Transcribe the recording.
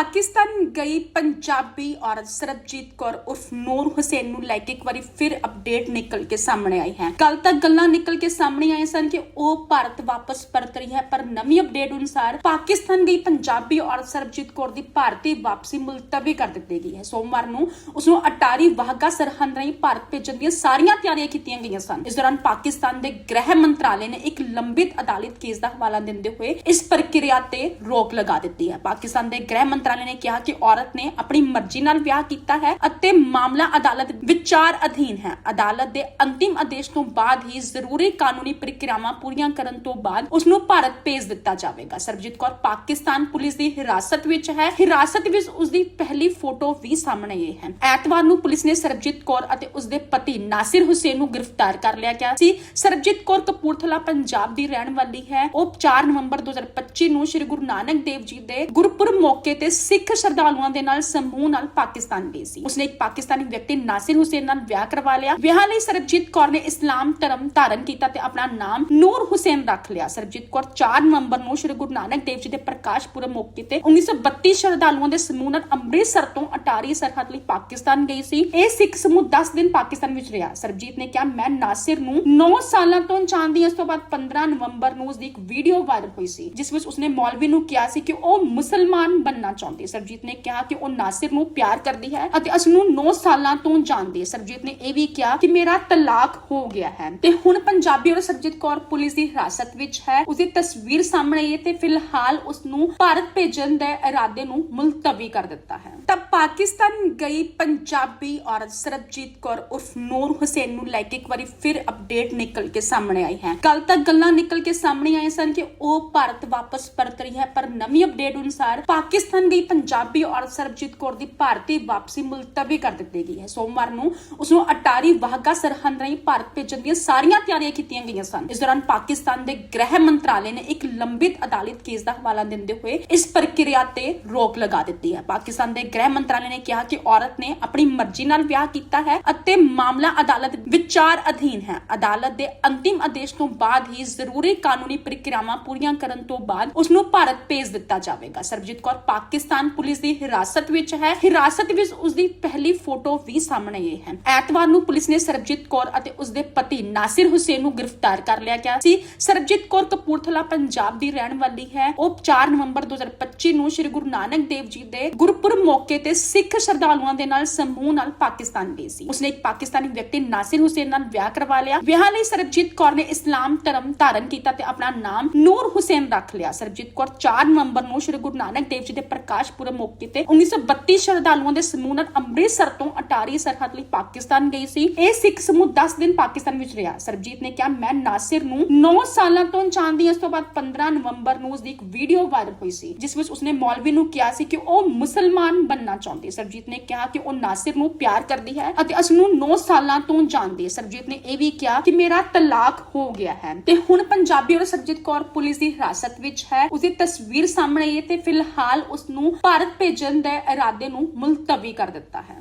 ਪਾਕਿਸਤਾਨ ਗਈ ਪੰਜਾਬੀ ਔਰਤ ਸਰਬਜੀਤ ਕੌਰ ਉਰਫ ਨੂਰ ਹੁਸੈਨ ਨੂੰ ਲੈ ਕੇ ਇੱਕ ਵਾਰੀ ਫਿਰ ਅਪਡੇਟ ਨਿਕਲ ਕੇ ਸਾਹਮਣੇ ਆਈ ਹੈ। ਕੱਲ ਤੱਕ ਗੱਲਾਂ ਨਿਕਲ ਕੇ ਸਾਹਮਣੇ ਆਏ ਸਨ ਕਿ ਉਹ ਭਾਰਤ ਵਾਪਸ ਪਰਤ ਰਹੀ ਹੈ, ਪਰ ਨਵੀਂ ਅਪਡੇਟ ਅਨੁਸਾਰ ਪਾਕਿਸਤਾਨ ਗਈ ਪੰਜਾਬੀ ਔਰਤ ਸਰਬਜੀਤ ਕੌਰ ਦੀ ਭਾਰਤੀ ਵਾਪਸੀ ਮੁਲਤਵੀ ਕਰ ਦਿੱਤੀ ਗਈ ਹੈ। ਸੋਮਵਾਰ ਨੂੰ ਉਸ ਨੂੰ ਅਟਾਰੀ ਵਾਹਗਾ ਸਰਹੰਦ ਰਾਹੀਂ ਭਾਰਤ ਭੇਜਣ ਦੀਆਂ ਸਾਰੀਆਂ ਤਿਆਰੀਆਂ ਕੀਤੀਆਂ ਗਈਆਂ ਸਨ। ਇਸ ਦੌਰਾਨ ਪਾਕਿਸਤਾਨ ਦੇ ਗ੍ਰਹਿ ਮੰਤਰਾਲੇ ਨੇ ਇੱਕ ਲੰਬਿਤ ਅਦਾਲਤ ਕੇਸ ਦਾ ਹਵਾਲਾ ਦਿੰਦੇ ਹੋਏ ਇਸ ਪ੍ਰਕਿਰਿਆ ਤੇ ਰੋਕ ਲਗਾ ਦਿੱਤੀ ਹੈ। ਪਾਕਿਸਤਾਨ ਦੇ ਗ੍ਰਹਿ ਮੰਤਰਾਲੇ ਨੇ ਕਿਹਾ ਕਿ ਔਰਤ ਨੇ ਆਪਣੀ ਮਰਜ਼ੀ ਨਾਲ ਵਿਆਹ ਕੀਤਾ ਹੈ ਅਤੇ ਮਾਮਲਾ ਅਦਾਲਤ ਵਿਚਾਰ ਅਧੀਨ ਹੈ। ਅਦਾਲਤ ਦੇ ਅੰਤਿਮ ਆਦੇਸ਼ ਤੋਂ ਬਾਅਦ ਹੀ ਜ਼ਰੂਰੀ ਕਾਨੂੰਨੀ ਪ੍ਰਕਿਰਿਆਵਾਂ ਪੂਰੀਆਂ ਕਰਨ ਤੋਂ ਬਾਅਦ ਉਸ ਨੂੰ ਭਾਰਤ ਭੇਜ ਦਿੱਤਾ ਜਾਵੇਗਾ। ਸਰਬਜੀਤ ਕੌਰ ਪਾਕਿਸਤਾਨ ਪੁਲਿਸ ਦੀ ਹਿਰਾਸਤ ਵਿੱਚ ਹੈ। ਹਿਰਾਸਤ ਵਿੱਚ ਉਸ ਦੀ ਪਹਿਲੀ ਫੋਟੋ ਵੀ ਸਾਹਮਣੇ ਆਈ ਹੈ। ਐਤਵਾਰ ਨੂੰ ਪੁਲਿਸ ਨੇ ਸਰਬਜੀਤ ਕੌਰ ਅਤੇ ਉਸ ਦੇ ਪਤੀ ਨਾਸਿਰ ਹੁਸੈਨ ਨੂੰ ਗ੍ਰਿਫਤਾਰ ਕਰ ਲਿਆ ਗਿਆ ਸੀ। ਸਰਬਜੀਤ ਕੌਰ ਕਪੂਰਥਲਾ, ਪੰਜਾਬ ਦੀ ਰਹਿਣ ਵਾਲੀ ਹੈ। ਉਹ 4 ਨਵੰਬਰ 2025 ਨੂੰ ਸ੍ਰੀ ਗੁਰੂ ਨਾਨਕ ਦੇਵ ਜੀ ਦੇ ਗੁਰਪੁਰਬ ਮੌਕੇ ਤੇ ਸਿੱਖ ਸ਼ਰਧਾਲੂਆਂ ਦੇ ਨਾਲ ਸਮੂਹ ਨਾਲ ਪਾਕਿਸਤਾਨ ਗਈ ਸੀ। ਉਸਨੇ ਇੱਕ ਪਾਕਿਸਤਾਨੀ ਵਿਅਕਤੀ ਨਾਸਿਰ ਹੁਸੈਨ ਨਾਲ ਵਿਆਹ ਕਰਵਾ ਲਿਆ। ਵਿਆਹ ਲਈ ਸਰਬਜੀਤ ਕੌਰ ਨੇ ਇਸਲਾਮ ਧਰਮ ਧਾਰਨ ਕੀਤਾ ਤੇ ਆਪਣਾ ਨਾਮ ਨੂਰ ਹੁਸੈਨ ਰੱਖ ਲਿਆ। ਸਰਬਜੀਤ ਕੌਰ 4 ਨਵੰਬਰ ਨੂੰ ਸ੍ਰੀ ਗੁਰੂ ਨਾਨਕ ਦੇਵ ਜੀ ਦੇ ਪ੍ਰਕਾਸ਼ ਪੁਰਬ ਮੌਕੇ ਤੇ 1932 ਸ਼ਰਧਾਲੂਆਂ ਦੇ ਸਮੂਹ ਨਾਲ ਅੰਮ੍ਰਿਤਸਰ ਤੋਂ ਅਟਾਰੀ ਸਰਹੱਦ ਲਈ ਪਾਕਿਸਤਾਨ ਗਈ ਸੀ। ਇਹ ਸਿੱਖ ਸਮੂਹ 10 ਦਿਨ ਪਾਕਿਸਤਾਨ ਵਿੱਚ ਰਿਹਾ। ਸਰਬਜੀਤ ਨੇ ਕਿਹਾ, ਮੈਂ ਨਾਸਿਰ ਨੂੰ 9 ਸਾਲਾਂ ਤੋਂ ਜਾਣਦੀ ਹਾਂ। ਇਸ ਤੋਂ ਬਾਅਦ 15 ਨਵੰਬਰ ਨੂੰ ਉਸਦੀ ਇੱਕ ਵੀਡੀਓ ਵਾਇਰਲ ਹੋਈ ਸੀ, ਜਿਸ ਵਿੱਚ ਉਸਨੇ ਮੌਲਵੀ ਨੂੰ ਕਿਹਾ ਸੀ ਕਿ ਉਹ ਮੁਸਲਮਾਨ ਬੰਨਣਾ ਚਾਹੁੰਦਾ ਹੈ ਸਰਬਜੀਤ ਨੇ ਕਿਹਾ ਕਿ ਉਹ ਨਾਸਿਰ ਨੂੰ ਪਿਆਰ ਕਰਦੀ ਹੈ ਅਤੇ ਉਸ ਨੂੰ 9 ਸਾਲਾਂ ਤੋਂ ਜਾਣਦੀ। ਹੈ ਸਰਬਜੀਤ ਨੇ ਇਹ ਵੀ ਕਿਹਾ ਕਿ ਮੇਰਾ ਤਲਾਕ ਹੋ ਗਿਆ ਹੈ। ਤੇ ਹੁਣ ਪੰਜਾਬੀ ਔਰ ਸਰਬਜੀਤ ਕੌਰ ਪੁਲਿਸ ਦੀ ਹਿਰਾਸਤ ਵਿੱਚ ਹੈ। ਉਸਦੀ ਤਸਵੀਰ ਸਾਹਮਣੇ ਆਈ ਹੈ ਤੇ ਫਿਲਹਾਲ ਉਸ ਨੂੰ ਭਾਰਤ ਭੇਜਣ ਦੇ ਇਰਾਦੇ ਨੂੰ ਮੁਲਤਵੀ ਕਰ ਦਿੱਤਾ ਹੈ। ਤਾਂ ਪਾਕਿਸਤਾਨ ਗਈ ਪੰਜਾਬੀ ਔਰਤ ਸਰਬਜੀਤ ਕੌਰ ਉਰਫ ਨੂਰ ਹੁਸੈਨ ਨੂੰ ਲੈ ਕੇ ਇੱਕ ਵਾਰੀ ਫਿਰ ਅਪਡੇਟ ਨਿਕਲ ਕੇ ਸਾਹਮਣੇ ਆਈ ਹੈ। ਕੱਲ ਤੱਕ ਗੱਲਾਂ ਨਿਕਲ ਕੇ ਸਾਹਮਣੇ ਆਏ ਸਨ ਕਿ ਉਹ ਭਾਰਤ ਵਾਪਸ ਪਰਤ ਰਹੀ ਹੈ, ਪਰ ਨਵੀਂ ਅਪਡੇਟ ਅਨੁਸਾਰ ਪਾਕਿਸਤਾਨ ਗਈ ਪੰਜਾਬੀ ਔਰਤ ਸਰਬਜੀਤ ਕੌਰ ਦੀ ਭਾਰਤੀ ਵਾਪਸੀ ਮੁਲਤਵੀ ਕਰ ਦਿੱਤੀ ਗਈ ਹੈ। ਸੋਮਵਾਰ ਨੂੰ ਉਸ ਨੂੰ ਅਟਾਰੀ ਵਾਹਗਾ ਸਰਹੰਦ ਰਾਹੀਂ ਭਾਰਤ ਭੇਜਣ ਦੀਆਂ ਸਾਰੀਆਂ ਤਿਆਰੀਆਂ ਕੀਤੀਆਂ ਗਈਆਂ ਸਨ। ਇਸ ਦੌਰਾਨ ਪਾਕਿਸਤਾਨ ਦੇ ਗ੍ਰਹਿ ਮੰਤਰਾਲੇ ਨੇ ਇੱਕ ਲੰਬਿਤ ਅਦਾਲਤ ਕੇਸ ਦਾ ਹਵਾਲਾ ਦਿੰਦੇ ਹੋਏ ਇਸ ਪ੍ਰਕਿਰਿਆ ਤੇ ਰੋਕ ਲਗਾ ਦਿੱਤੀ ਹੈ। ਪਾਕਿਸਤਾਨ ਦੇ ਗ੍ਰਹਿ ਮੰਤਰਾਲੇ ਨੇ ਕਿਹਾ ਕਿ ਔਰਤ ਨੇ ਆਪਣੀ ਮਰਜ਼ੀ ਨਾਲ ਵਿਆਹ ਕੀਤਾ ਹੈ ਅਤੇ ਮਾਮਲਾ ਅਦਾਲਤ ਵਿਚਾਰ ਅਧੀਨ ਹੈ। ਅਦਾਲਤ ਦੇ ਅੰਤਿਮ ਆਦੇਸ਼ ਤੋਂ ਬਾਅਦ ਹੀ ਜ਼ਰੂਰੀ ਕਾਨੂੰਨੀ ਪ੍ਰਕਿਰਿਆਵਾਂ ਪੂਰੀਆਂ ਕਰਨ ਤੋਂ ਬਾਅਦ ਉਸ ਨੂੰ ਭਾਰਤ ਭੇਜ ਦਿੱਤਾ ਜਾਵੇਗਾ। ਸਰਬਜੀਤ ਕੌਰ ਪਾਕਿਸਤਾਨ ਪੁਲਿਸ ਦੀ ਹਿਰਾਸਤ ਵਿੱਚ ਹੈ। ਹਿਰਾਸਤ ਵਿੱਚ ਉਸ ਦੀ ਪਹਿਲੀ ਫੋਟੋ ਵੀ ਸਾਹਮਣੇ ਆਈ ਹੈ। ਐਤਵਾਰ ਨੂੰ ਪੁਲਿਸ ਨੇ ਸਰਬਜੀਤ ਕੌਰ ਅਤੇ ਉਸ ਦੇ ਪਤੀ ਨਾਸਿਰ ਹੁਸੈਨ ਨੂੰ ਗ੍ਰਿਫਤਾਰ ਕਰ ਲਿਆ ਗਿਆ ਸੀ। ਸਰਬਜੀਤ ਕੌਰ ਕਪੂਰਥਲਾ, ਪੰਜਾਬ ਦੀ ਰਹਿਣ ਵਾਲੀ ਹੈ। ਉਹ 4 ਨਵੰਬਰ 2025 ਨੂੰ ਸ੍ਰੀ ਗੁਰੂ ਨਾਨਕ ਦੇਵ ਜੀ ਦੇ ਗੁਰਪੁਰਬ ਮੌਕੇ ਤੇ ਸਿੱਖ ਸ਼ਰਧਾਲੂਆਂ ਦੇ ਨਾਲ ਸਮੂਹ ਨਾਲ ਪਾਕਿਸਤਾਨ ਗਈ ਸੀ। ਉਸਨੇ ਇੱਕ ਪਾਕਿਸਤਾਨੀ ਵਿਅਕਤੀ ਨਾਸਿਰ ਹੁਸੈਨ ਨਾਲ ਵਿਆਹ ਕਰਵਾ ਲਿਆ। ਵਿਆਹ ਲਈ ਸਰਬਜੀਤ ਕੌਰ ਨੇ ਇਸਲਾਮ ਧਰਮ ਧਾਰਨ ਕੀਤਾ ਤੇ ਆਪਣਾ ਨਾਮ ਨੂਰ ਹੁਸੈਨ ਰੱਖ ਲਿਆ। ਸਰਬਜੀਤ ਕੌਰ 4 ਨਵੰਬਰ ਨੂੰ ਸ੍ਰੀ ਗੁਰੂ ਨਾਨਕ ਦੇਵ ਜੀ ਦੇ ਪ੍ਰਕਾਸ਼ ਪੁਰਬ ਮੌਕੇ ਤੇ 1932 ਸ਼ਰਧਾਲੂਆਂ ਦੇ ਸਮੂਹ ਨਾਲ ਅੰਮ੍ਰਿਤਸਰ ਤੋਂ ਅਟਾਰੀ ਸਰਹੱਦ ਲਈ ਪਾਕਿਸਤਾਨ ਗਈ ਸੀ। ਇਹ ਸਿੱਖ ਸਮੂਹ 10 ਦਿਨ ਪਾਕਿਸਤਾਨ ਵਿੱਚ ਰਿਹਾ। ਸਰਬਜੀਤ ਨੇ ਕਿਹਾ, ਮੈਂ ਨਾਸਿਰ ਨੂੰ 9 ਸਾਲਾਂ ਤੋਂ ਜਾਣਦੀ ਹਾਂ। ਇਸ ਤੋਂ ਬਾਅਦ 15 ਨਵੰਬਰ ਨੂੰ ਉਸਦੀ ਇੱਕ ਵੀਡੀਓ ਵਾਇਰਲ ਹੋਈ ਸੀ, ਜਿਸ ਵਿੱਚ ਉਸਨੇ ਮੌਲਵੀ ਨੂੰ ਕਿਹਾ ਸੀ ਕਿ ਉਹ ਮੁਸਲਮਾਨ ਬੰਨਣਾ ਚਾਹੁੰਦੀ ਹੈ। ਸਰਬਜੀਤ ਨੇ ਕਿਹਾ ਕਿ ਉਹ ਨਾਸਿਰ ਨੂੰ ਪਿਆਰ ਕਰਦੀ ਹੈ ਅਤੇ ਉਸ ਨੂੰ 9 ਸਾਲਾਂ ਤੋਂ ਜਾਣਦੀ ਹੈ। ਸਰਬਜੀਤ ਨੇ ਇਹ ਵੀ ਕਿਹਾ ਕਿ ਮੇਰਾ ਤਲਾਕ ਹੋ ਗਿਆ ਹੈ। ਤੇ ਹੁਣ ਪੰਜਾਬੀ ਔਰ ਸਰਬਜੀਤ ਕੌਰ ਪੁਲਿਸ ਦੀ ਹਿਰਾਸਤ ਵਿੱਚ ਹੈ। ਉਸਦੀ ਤਸਵੀਰ ਸਾਹਮਣੇ ਆਈ ਹੈ ਤੇ ਫਿਲਹਾਲ ਉਸ ਨੂੰ ਭਾਰਤ ਭੇਜਣ ਦੇ ਇਰਾਦੇ ਨੂੰ ਮੁਲਤਵੀ ਕਰ ਦਿੱਤਾ ਹੈ।